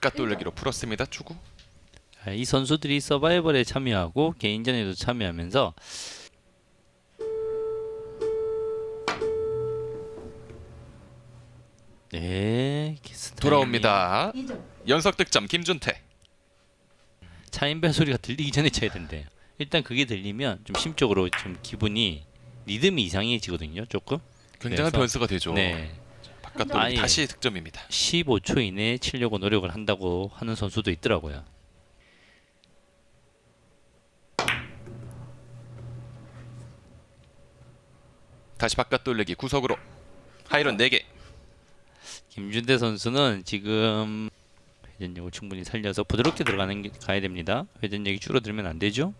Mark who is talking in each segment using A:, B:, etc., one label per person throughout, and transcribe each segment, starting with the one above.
A: 바깥 돌리기로 풀었습니다. 추구.
B: 자, 이 선수들이 서바이벌에 참여하고 개인전에도 참여하면서 네.
A: 돌아옵니다.
C: 2점
A: 연속 득점 김준태.
B: 차인벨 소리가 들리기 전에 쳐야 된대요. 일단 그게 들리면 좀 심적으로 좀 기분이 리듬이 이상해지거든요. 조금.
A: 굉장한 변수가 되죠.
B: 네.
A: 바깥 돌리기
B: 아예.
A: 다시 득점입니다.
B: 15초 이내에 치려고 노력을 한다고 하는 선수도 있더라고요.
A: 다시 바깥 돌리기 구석으로 하이런 4개.
B: 김준대 선수는 지금 회전력을 충분히 살려서 부드럽게 들어가는 게 가야 됩니다. 회전력이 줄어들면 안 되죠.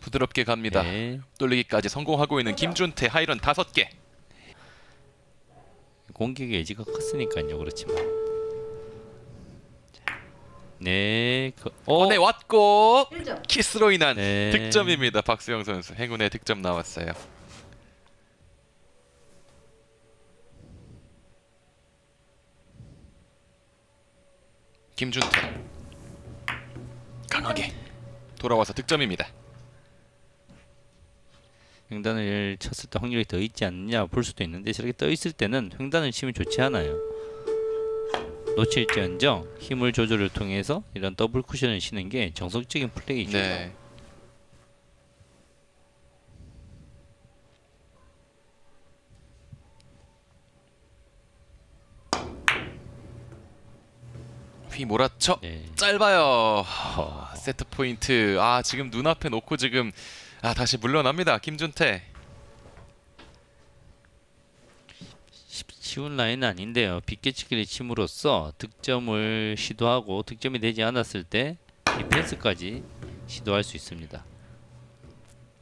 A: 부드럽게 갑니다.
B: 네.
A: 돌리기까지 성공하고 있는 김준태 하이런 5개.
B: 공격의 의지가 컸으니까요. 그렇지만. 자, 네. 그, 어,
A: 네 왔고
C: 1점
A: 키스로 인한
B: 네.
A: 득점입니다. 박수영 선수 행운의 득점 나왔어요. 김준태 강하게 돌아와서 득점입니다.
B: 횡단을 쳤을 때 확률이 더 있지 않느냐 볼 수도 있는데 저렇게 떠 있을 때는 횡단을 치면 좋지 않아요. 놓칠지언정 힘을 조절을 통해서 이런 더블 쿠션을 치는 게 정석적인 플레이죠.
A: 네. 휘 몰아쳐
B: 네.
A: 짧아요.
B: 허.
A: 아, 세트 포인트. 아 지금 눈앞에 놓고 지금 아 다시 물러납니다. 김준태.
B: 쉽- 쉬운 라인은 아닌데요. 빗개치기를 침으로써 득점을 시도하고 득점이 되지 않았을 때 디펜스까지 시도할 수 있습니다.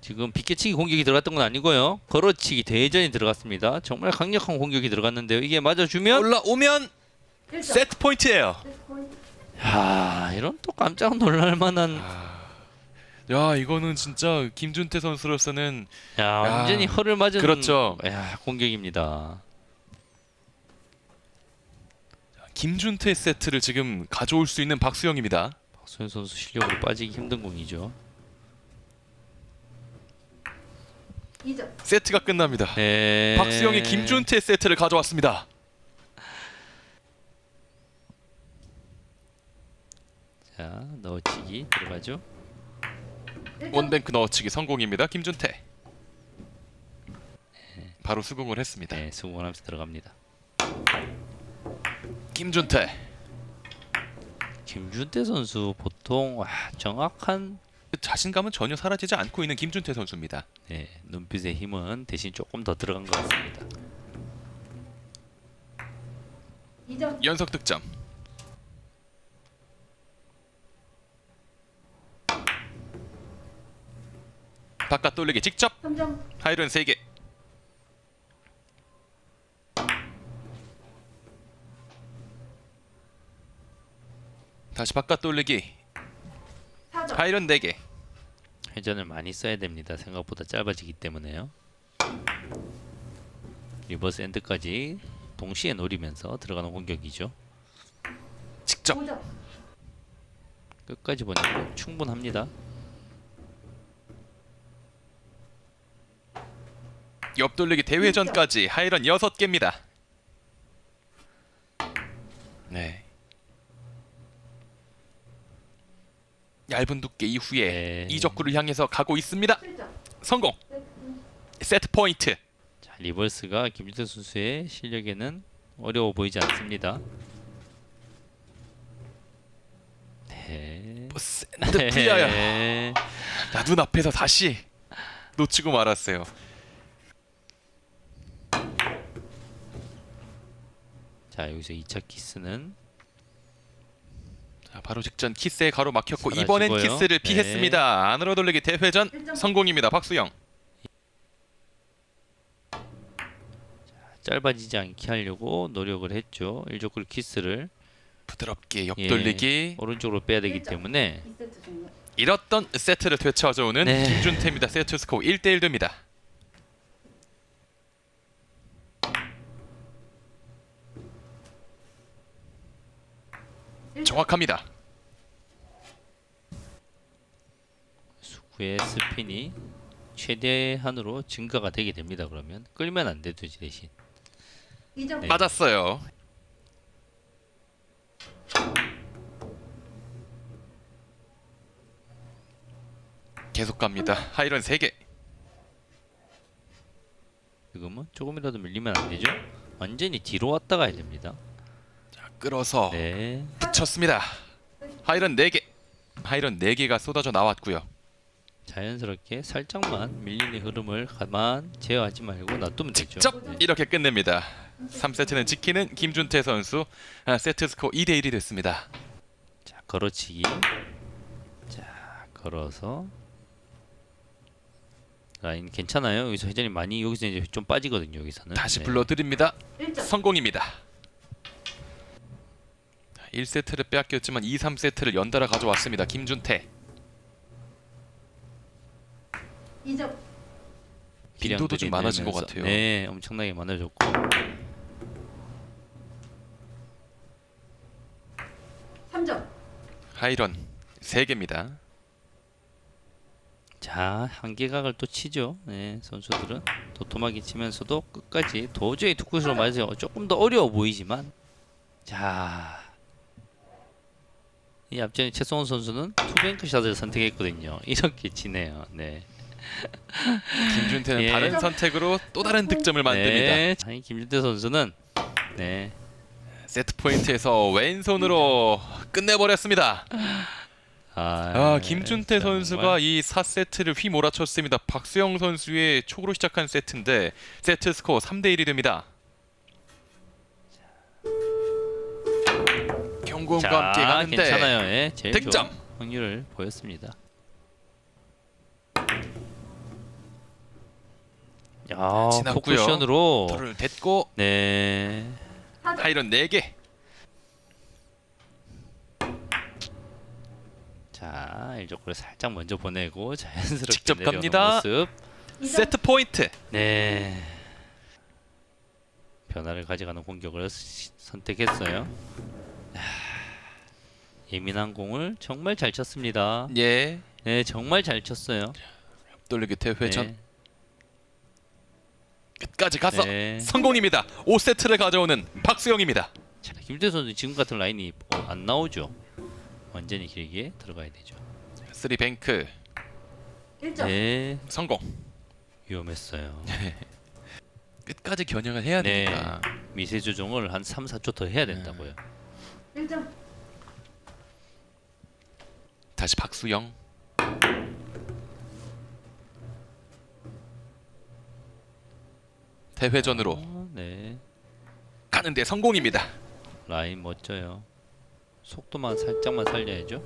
B: 지금 빗개치기 공격이 들어갔던 건 아니고요. 걸어치기 대전이 들어갔습니다. 정말 강력한 공격이 들어갔는데요. 이게 맞아주면
A: 올라오면
C: 1점
A: 세트 포인트예요.
C: 세트 포인트
B: 야 이런 또 깜짝 놀랄 만한
A: 야 이거는 진짜 김준태 선수로서는
B: 야, 완전히 허를 맞은
A: 그렇죠.
B: 야, 공격입니다.
A: 김준태 세트를 지금 가져올 수 있는 박수영입니다.
B: 박소연 선수 실력으로 빠지기 힘든 공이죠.
C: 2점
A: 세트가 끝납니다.
B: 네.
A: 박수영이 김준태 세트를 가져왔습니다.
B: 자 넣어치기 들어가죠.
C: 1점
A: 원뱅크 넣어치기 성공입니다. 김준태. 바로 수긍을 했습니다.
B: 네 수공하면서 들어갑니다.
A: 김준태.
B: 김준태 선수 보통 와, 정확한
A: 자신감은 전혀 사라지지 않고 있는 김준태 선수입니다.
B: 네, 눈빛의 힘은 대신 조금 더 들어간 것 같습니다.
C: 2점
A: 연속 득점. 바깥 돌리기 직접
C: 3점
A: 하이런 3개. 다시 바깥 돌리기
C: 4점
A: 하이런 4개.
B: 회전을 많이 써야 됩니다. 생각보다 짧아지기 때문에요. 리버스 엔드까지 동시에 노리면서 들어가는 공격이죠.
A: 직접
C: 5점
B: 끝까지 보니까 충분합니다.
A: 옆 돌리기 대회전까지 하이런 6개입니다. 네. 얇은 두께 이후에
B: 네.
A: 이적구를 향해서 가고 있습니다.
C: 7점
A: 성공.
C: 세트
A: 포인트.
B: 자, 리버스가 김준태 선수의 실력에는 어려워 보이지 않습니다. 네.
A: 플리어야.
B: 네.
A: 자, 눈앞에서 다시 놓치고 말았어요.
B: 자, 여기서 2차 키스는
A: 자, 바로 직전 키스에 가로 막혔고
B: 사라지고요.
A: 이번엔 키스를
B: 네.
A: 피했습니다. 안으로 돌리기 대회전. 성공입니다. 박수영.
B: 짧아지지 않게 하려고 노력을 했죠. 일족구 키스를
A: 부드럽게 옆
B: 예,
A: 돌리기
B: 오른쪽으로 빼야 되기. 때문에
C: 2세트 종료
A: 잃었던 세트를 되찾아오는
B: 네.
A: 김준태입니다. 세트 스코어 1대1 됩니다. 정확합니다.
B: 수구의 스핀이 최대한으로 증가가 되게 됩니다. 그러면 끌면 안 되죠 대신.
C: 2점.
B: 네.
A: 맞았어요. 계속 갑니다. 하이런 3개.
B: 지금은 조금이라도 밀리면 안 되죠. 완전히 뒤로 왔다 가야 됩니다.
A: 자, 끌어서
B: 네.
A: 붙였습니다. 하이런 4개. 하이런 4개가 쏟아져 나왔고요.
B: 자연스럽게 살짝만 밀리는 흐름을 가만 제어하지 말고 놔두면 되죠.
A: 직접
B: 네.
A: 이렇게 끝냅니다. 3세트는 지키는 김준태 선수. 아, 세트 스코어 2대 1이 됐습니다.
B: 자, 걸어치기. 자, 걸어서 라인 괜찮아요. 여기서 회전이 많이 여기서 이제 좀 빠지거든요. 여기서는.
A: 다시
B: 네.
A: 불러드립니다.
C: 1점.
A: 성공입니다. 1세트를 빼앗겼지만 2, 3세트를 연달아 가져왔습니다. 김준태.
C: 2점.
A: 빈도도 좀 많아진 것 같아요.
B: 네, 엄청나게 많아졌고.
C: 3점.
A: 하이런 3개입니다.
B: 자, 한계각을 또 치죠. 네, 선수들은 도톰하게 치면서도 끝까지 도저히 투구수로 맞아요. 조금 더 어려워 보이지만 자, 이 앞전에 최성원 선수는 투뱅크 샷을 선택했거든요. 이렇게 치네요. 네.
A: 김준태는
B: 예.
A: 다른 선택으로 또 다른 득점을 만듭니다.
B: 네. 아니 김준태 선수는 네.
A: 세트 포인트에서 왼손으로 끝내버렸습니다.
B: 아,
A: 아, 김준태
B: 정말.
A: 선수가 이 4세트를 휘몰아쳤습니다. 박수영 선수의 촉으로 시작한 세트인데 세트 스코어 3대 1이 됩니다.
B: 자,
A: 함께 가는데
B: 괜찮아요. 예, 제일
A: 득점.
B: 좋은 확률을 보였습니다. 야,
A: 지났고요.
B: 포쿠션으로
A: 불을 댔고
B: 네.
C: 4점.
A: 하이런 4개.
B: 자, 일적으로 살짝 먼저 보내고 자연스럽게
A: 직접
B: 내려오는
A: 갑니다.
B: 모습.
C: 2점.
A: 세트 포인트.
B: 네. 변화를 가져가는 공격을 시- 선택했어요. 야, 예민한 공을 정말 잘 쳤습니다.
A: 예.
B: 네, 정말 잘 쳤어요.
A: 돌리기 대회전
B: 네.
A: 끝까지 가서
B: 네.
A: 성공입니다. 5세트를 가져오는 박수영입니다.
B: 자, 김태 선수 지금 같은 라인이 어, 안 나오죠. 완전히 길게 들어가야 되죠.
A: 3뱅크
C: 1점.
B: 네,
A: 성공.
B: 위험했어요.
A: 끝까지 겨냥을 해야
B: 네.
A: 되니까.
B: 미세 조정을 한 3, 4초 더 해야 된다고요.
C: 1점.
A: 다시 박수영. 대회전으로
B: 어, 네.
A: 가는데 성공입니다.
B: 라인 멋져요. 속도만 살짝만 살려야죠.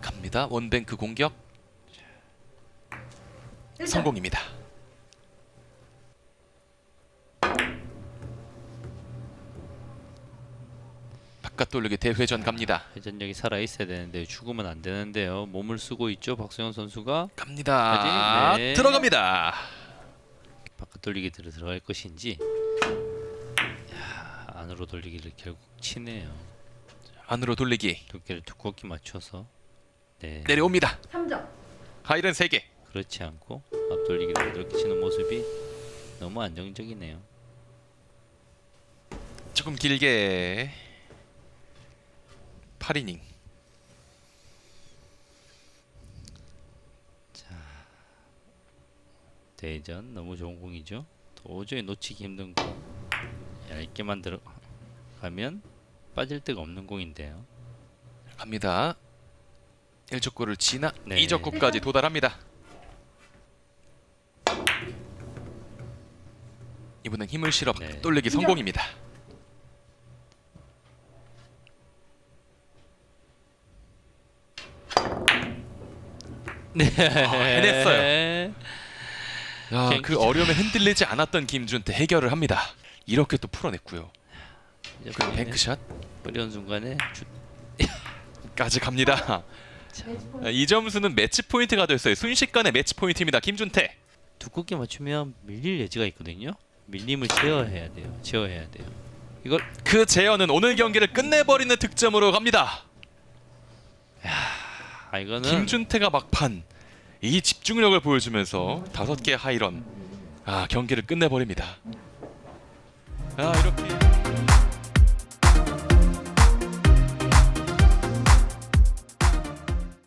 A: 갑니다. 원뱅크 공격
C: 1점.
A: 성공입니다. 돌리기 대회전 갑니다.
B: 회전력이 살아 있어야 되는데 죽으면 안 되는데요. 몸을 쓰고 있죠. 박수영 선수가
A: 갑니다.
B: 네.
A: 들어갑니다.
B: 바깥 돌리기들을 들어갈 것인지 야, 안으로 돌리기를 결국 치네요.
A: 안으로 돌리기
B: 두께를 두껍게 맞춰서 네
A: 내려옵니다.
C: 3점.
A: 하이른 3개.
B: 그렇지 않고 앞 돌리기를 이렇게 치는 모습이 너무 안정적이네요.
A: 조금 길게 8이닝.
B: 대전 너무 좋은 공이죠. 도저히 놓치기 힘든 공. 얇게 만들어 가면 빠질 데가 없는 공인데요.
A: 갑니다. 1적구를 지나
B: 네.
A: 2적구까지 도달합니다. 이분은 힘을 실어
B: 네.
A: 돌리기 성공입니다.
B: 네.
A: 해냈어요. 야, 그 어려움에 흔들리지 않았던 김준태 해결을 합니다. 이렇게 또 풀어냈고요.
B: 이제
A: 그 뱅크샷까지
B: 어려운 순간에 주...
A: 갑니다.
C: 매치 포인트.
A: 이 점수는 매치 포인트가 됐어요. 순식간에 매치 포인트입니다. 김준태.
B: 두껍게 맞추면 밀릴 여지가 있거든요. 밀림을 제어해야 돼요. 제어해야 돼요. 이걸
A: 그 재현은 오늘 경기를 끝내버리는 득점으로 갑니다.
B: 아 이거는
A: 김준태가 막판 이 집중력을 보여주면서 다섯 개 하이런 아 경기를 끝내버립니다. 아 이렇게.